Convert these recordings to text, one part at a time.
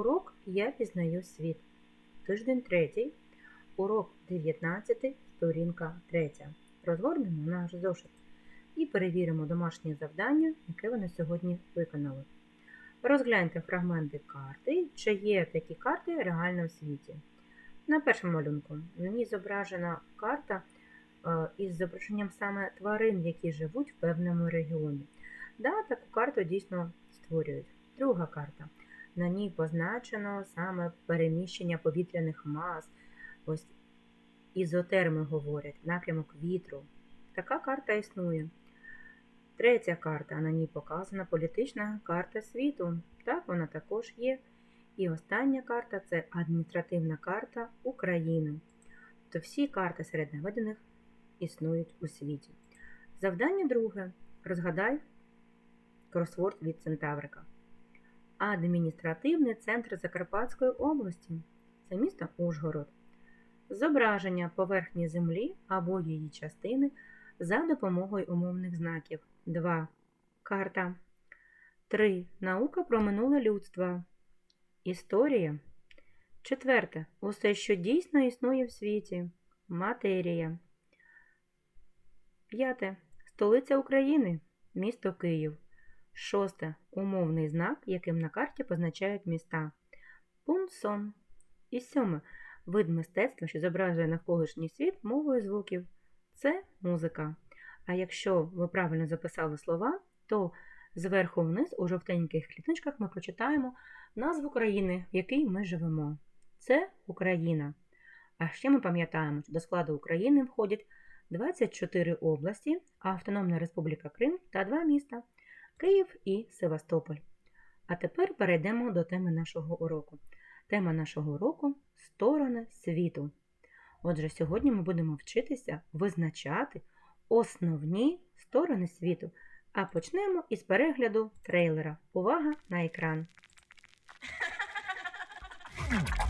Урок Я пізнаю світ. Тиждень третій. Урок 19, сторінка 3. Розгорнемо наш зошит і перевіримо домашнє завдання, яке вони сьогодні виконали. Розгляньте фрагменти карти, чи є такі карти реально в світі. На першому малюнку ній зображена карта е, із зображенням саме тварин, які живуть в певному регіоні. Да, таку карту дійсно створюють. Друга карта. На ній позначено саме переміщення повітряних мас. Ось ізотерми говорять, напрямок вітру. Така карта існує. Третя карта, на ній показана політична карта світу. Так, вона також є. І остання карта це адміністративна карта України. То всі карти серед наведених існують у світі. Завдання друге. Розгадай кросворд від Центаврика. Адміністративний центр Закарпатської області. Це місто Ужгород. Зображення поверхні землі або її частини за допомогою умовних знаків. 2. Карта. 3. Наука про минуле людство. Історія. Четверте. Усе, що дійсно існує в світі. Матерія. П'яте. Столиця України. Місто Київ. Шосте. Умовний знак, яким на карті позначають міста. Пунсон. І сьоме. Вид мистецтва, що зображує навколишній світ мовою звуків. Це музика. А якщо ви правильно записали слова, то зверху вниз у жовтеньких клітиночках ми прочитаємо назву країни, в якій ми живемо. Це Україна. А ще ми пам'ятаємо, що до складу України входять 24 області, Автономна Республіка Крим та два міста Київ і Севастополь. А тепер перейдемо до теми нашого уроку. Тема нашого уроку сторони світу. Отже, сьогодні ми будемо вчитися визначати основні сторони світу. А почнемо із перегляду трейлера. Увага на екран!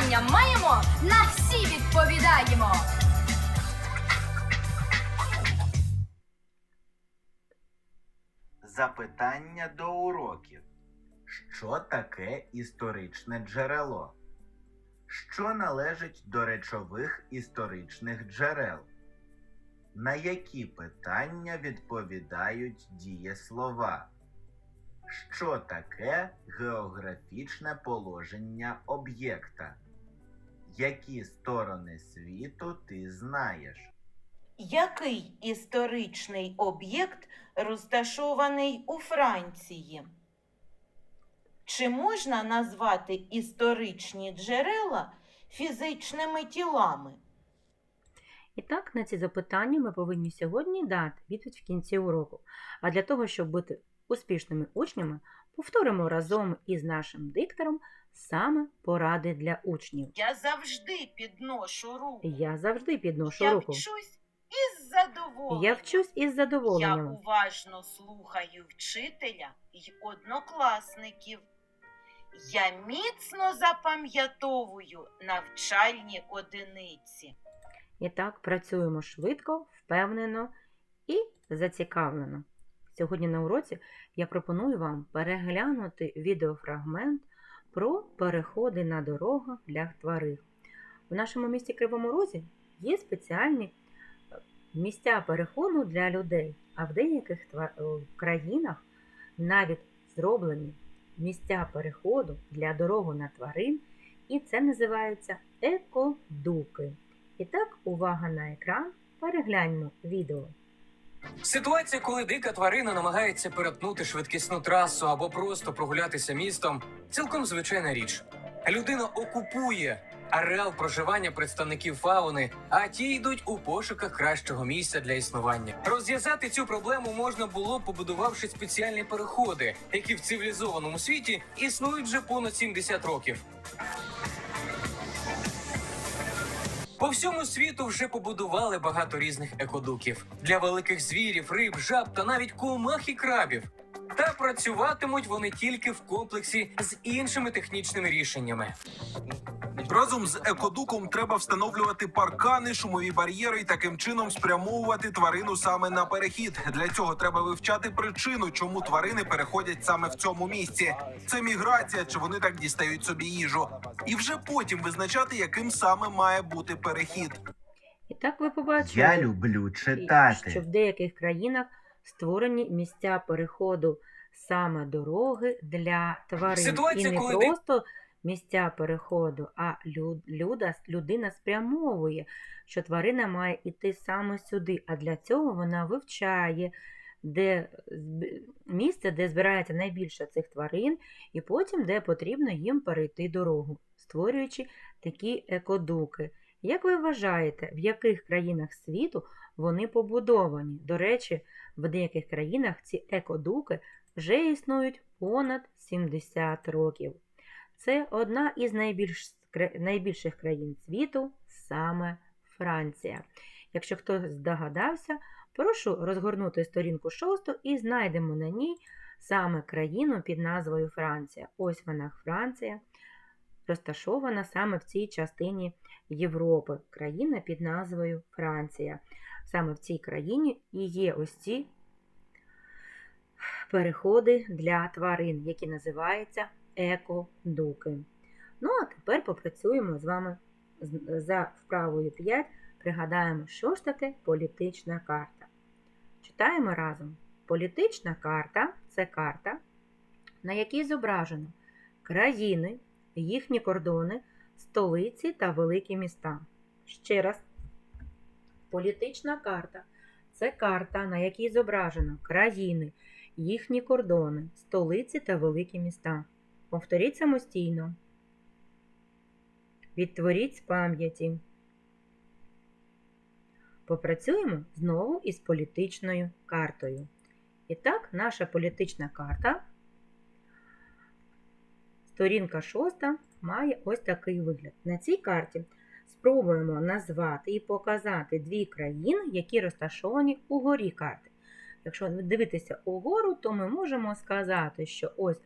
Запитання маємо, на всі відповідаємо. Запитання до уроків. Що таке історичне джерело? Що належить до речових історичних джерел? На які питання відповідають дієслова? Що таке географічне положення об'єкта? Які сторони світу ти знаєш? Який історичний об'єкт розташований у Франції? Чи можна назвати історичні джерела фізичними тілами? І так, на ці запитання ми повинні сьогодні дати відповідь в кінці уроку. А для того, щоб бути успішними учнями, повторимо разом із нашим диктором саме поради для учнів. Я завжди підношу руку. Я завжди підношу Я руку. вчусь із задоволенням. Я вчусь із Я задоволенням. уважно слухаю вчителя й однокласників. Я міцно запам'ятовую навчальні одиниці. І так працюємо швидко, впевнено і зацікавлено. Сьогодні на уроці я пропоную вам переглянути відеофрагмент про переходи на дорогах для тварин. У нашому місті Кривому Розі є спеціальні е, місця переходу для людей, а в деяких тва- е, країнах навіть зроблені місця переходу для дороги на тварин, і це називається екодуки. І так, увага на екран, перегляньмо відео. Ситуація, коли дика тварина намагається перетнути швидкісну трасу або просто прогулятися містом, цілком звичайна річ. Людина окупує ареал проживання представників фауни, а ті йдуть у пошуках кращого місця для існування. Розв'язати цю проблему можна було, побудувавши спеціальні переходи, які в цивілізованому світі існують вже понад 70 років. По всьому світу вже побудували багато різних екодуків для великих звірів, риб, жаб та навіть комах і крабів. Та працюватимуть вони тільки в комплексі з іншими технічними рішеннями. Разом з екодуком треба встановлювати паркани, шумові бар'єри і таким чином спрямовувати тварину саме на перехід. Для цього треба вивчати причину, чому тварини переходять саме в цьому місці. Це міграція, чи вони так дістають собі їжу, і вже потім визначати, яким саме має бути перехід. І так ви побачили, Я люблю читати. що в деяких країнах створені місця переходу саме дороги для тварин. Ситуація, І не коли ти- просто місця переходу, а люд, люда, людина спрямовує, що тварина має йти саме сюди. А для цього вона вивчає де місце, де збирається найбільше цих тварин, і потім де потрібно їм перейти дорогу, створюючи такі екодуки. Як ви вважаєте, в яких країнах світу вони побудовані? До речі, в деяких країнах ці екодуки вже існують понад 70 років. Це одна із найбільш, найбільших країн світу, саме Франція. Якщо хтось здогадався, прошу розгорнути сторінку 6 і знайдемо на ній саме країну під назвою Франція. Ось вона Франція, розташована саме в цій частині Європи. Країна під назвою Франція. Саме в цій країні і є ось ці переходи для тварин, які називаються екодуки. Ну, а тепер попрацюємо з вами за вправою 5. Пригадаємо, що ж таке політична карта. Читаємо разом. Політична карта це карта, на якій зображено країни, їхні кордони, столиці та великі міста. Ще раз. Політична карта це карта, на якій зображено країни, їхні кордони, столиці та великі міста. Повторіть самостійно. Відтворіть з пам'яті. Попрацюємо знову із політичною картою. І так, наша політична карта, сторінка 6, має ось такий вигляд. На цій карті спробуємо назвати і показати дві країни, які розташовані угорі карти. Якщо дивитися угору, то ми можемо сказати, що ось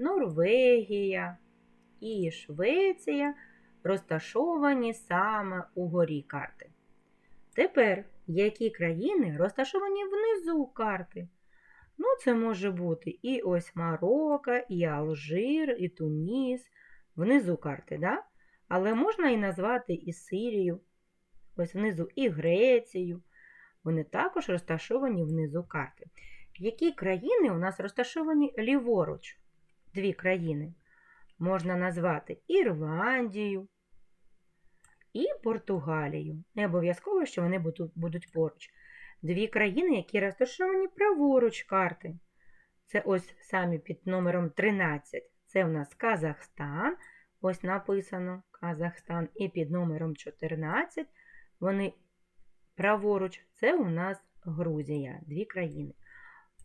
Норвегія і Швеція розташовані саме угорі карти. Тепер, які країни розташовані внизу карти? Ну, це може бути і ось Марокко, і Алжир, і Туніс, внизу карти, да? але можна і назвати і Сирію, ось внизу і Грецію. Вони також розташовані внизу карти. Які країни у нас розташовані ліворуч? Дві країни. Можна назвати Ірландію і Португалію. Не обов'язково, що вони будуть- поруч. Дві країни, які розташовані праворуч карти. Це ось самі під номером 13. Це у нас Казахстан. Ось написано Казахстан. І під номером 14 вони праворуч. Це у нас Грузія. Дві країни.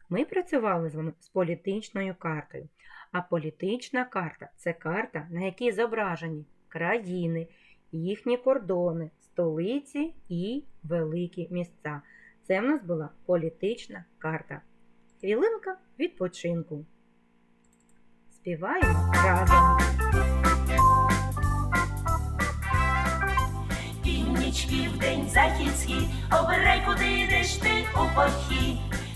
Ми працювали з вами з політичною картою. А політична карта це карта, на якій зображені країни, їхні кордони, столиці і великі місця. Це в нас була політична карта. Хвілинка відпочинку. Співаємо разом. Північ, південь, захід, схід, обирай, куди йдеш ти у похід.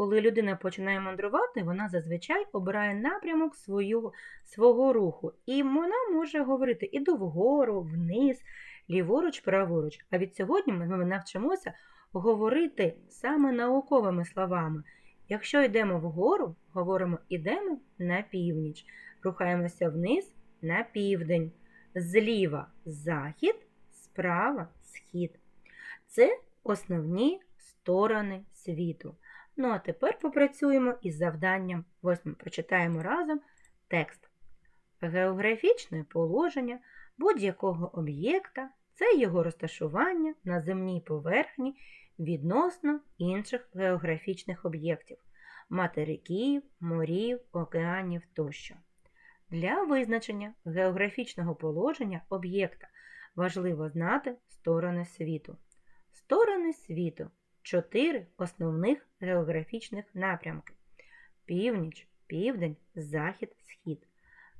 Коли людина починає мандрувати, вона зазвичай обирає напрямок свого, свого руху. І вона може говорити іду вгору, вниз, ліворуч, праворуч. А від сьогодні ми навчимося говорити саме науковими словами. Якщо йдемо вгору, говоримо ідемо на північ, рухаємося вниз на південь, зліва захід, справа схід. Це основні сторони світу. Ну а тепер попрацюємо із завданням восьмим. Прочитаємо разом текст. Географічне положення будь-якого об'єкта це його розташування на земній поверхні відносно інших географічних об'єктів материків, морів, океанів тощо. Для визначення географічного положення об'єкта важливо знати сторони світу. Сторони світу чотири основних географічних напрямки: північ, південь, захід, схід.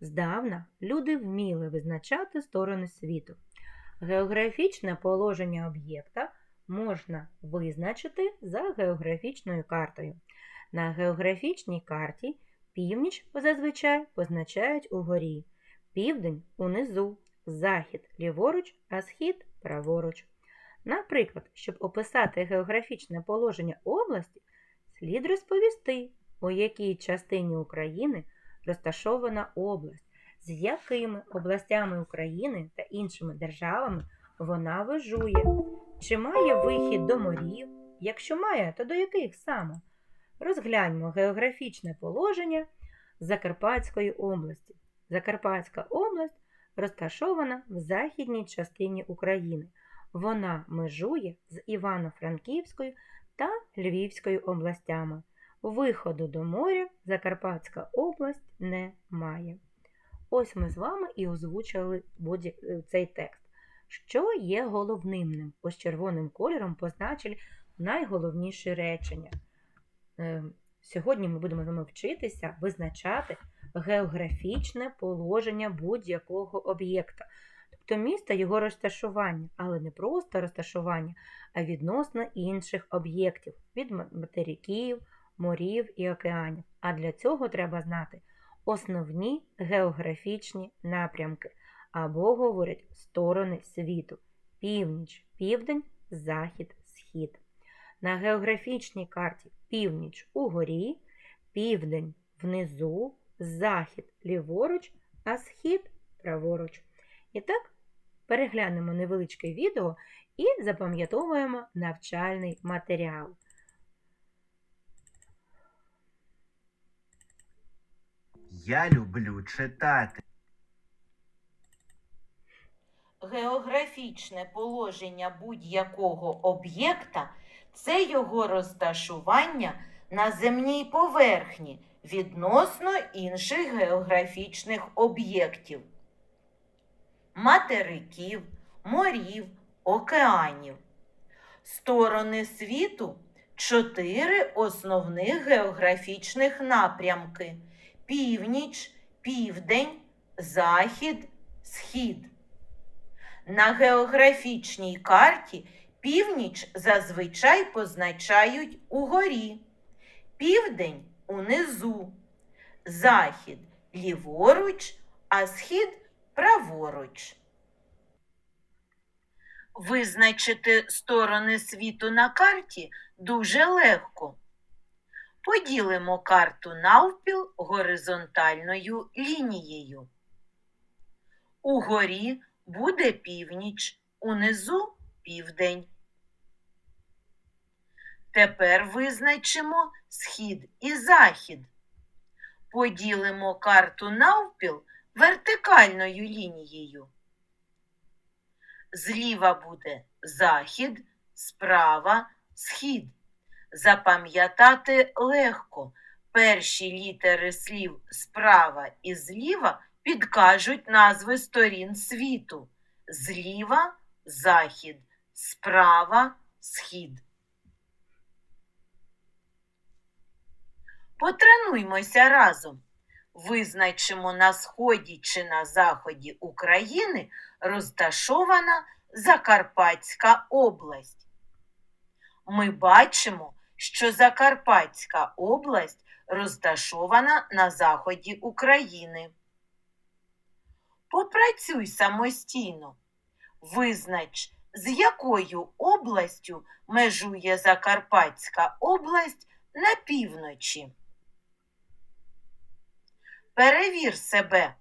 Здавна люди вміли визначати сторони світу. Географічне положення об'єкта можна визначити за географічною картою. На географічній карті північ зазвичай позначають угорі, південь унизу, захід ліворуч, а схід праворуч. Наприклад, щоб описати географічне положення області, слід розповісти, у якій частині України розташована область, з якими областями України та іншими державами вона вижує, чи має вихід до морів, якщо має, то до яких саме? Розгляньмо географічне положення Закарпатської області. Закарпатська область розташована в західній частині України. Вона межує з Івано-Франківською та Львівською областями. Виходу до моря Закарпатська область не має. Ось ми з вами і озвучили цей текст. Що є головним? Ось червоним кольором позначили найголовніші речення. Е, Сьогодні ми будемо з вами вчитися визначати географічне положення будь-якого об'єкта, тобто міста його розташування, але не просто розташування, а відносно інших об'єктів від материків, морів і океанів. А для цього треба знати основні географічні напрямки або говорять сторони світу: північ, південь, захід, схід. На географічній карті північ угорі, південь внизу, захід ліворуч, а схід праворуч. І так, переглянемо невеличке відео і запам'ятовуємо навчальний матеріал. Я люблю читати. Географічне положення будь-якого об'єкта це його розташування на земній поверхні відносно інших географічних об'єктів материків, морів, океанів. Сторони світу чотири основних географічних напрямки: північ, південь, захід, схід. На географічній карті північ зазвичай позначають угорі, південь унизу, захід ліворуч, а схід праворуч. Визначити сторони світу на карті дуже легко. Поділимо карту навпіл горизонтальною лінією. Угорі буде північ, унизу південь. Тепер визначимо схід і захід. Поділимо карту навпіл вертикальною лінією. Зліва буде захід, справа схід. Запам'ятати легко. Перші літери слів справа і зліва підкажуть назви сторін світу. Зліва захід, справа схід. Потренуймося разом. Визначимо на сході чи на заході України розташована Закарпатська область. Ми бачимо, що Закарпатська область розташована на заході України. Попрацюй самостійно. Визнач, з якою областю межує Закарпатська область на півночі. Перевір себе.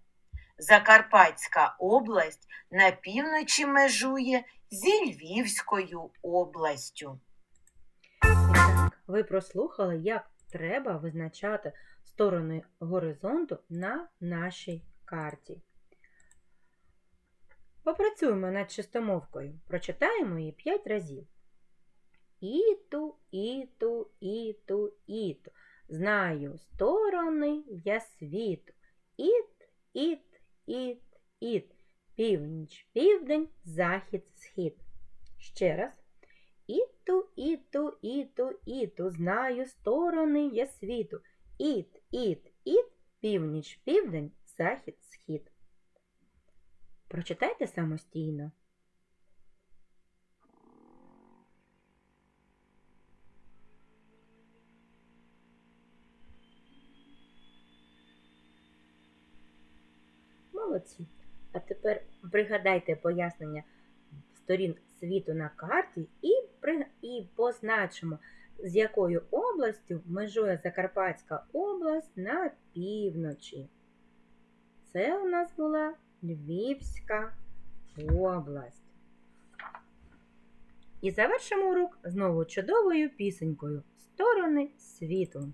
Закарпатська область на півночі межує зі Львівською областю. Так, ви прослухали, як треба визначати сторони горизонту на нашій карті. Попрацюємо над чистомовкою. Прочитаємо її 5 разів. Іту, іту, іту, іту. Знаю сторони я світу. Іт, іт, іт, іт. Північ, південь, захід, схід. Ще раз. Іту, іту, іту, іту, знаю сторони я світу. Іт, іт, іт, північ, південь, захід, схід. Прочитайте самостійно. Молодці. А тепер пригадайте пояснення сторін світу на карті і, при... і позначимо, з якою областю межує Закарпатська область на півночі. Це у нас була Львівська область. І завершимо урок знову чудовою пісенькою Сторони світу.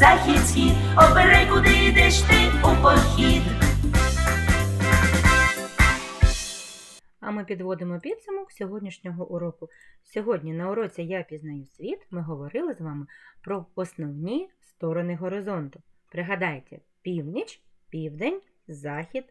захід, схід, обирай, куди йдеш ти у похід. А ми підводимо підсумок сьогоднішнього уроку. Сьогодні на уроці Я пізнаю світ ми говорили з вами про основні сторони горизонту. Пригадайте, північ, південь, захід.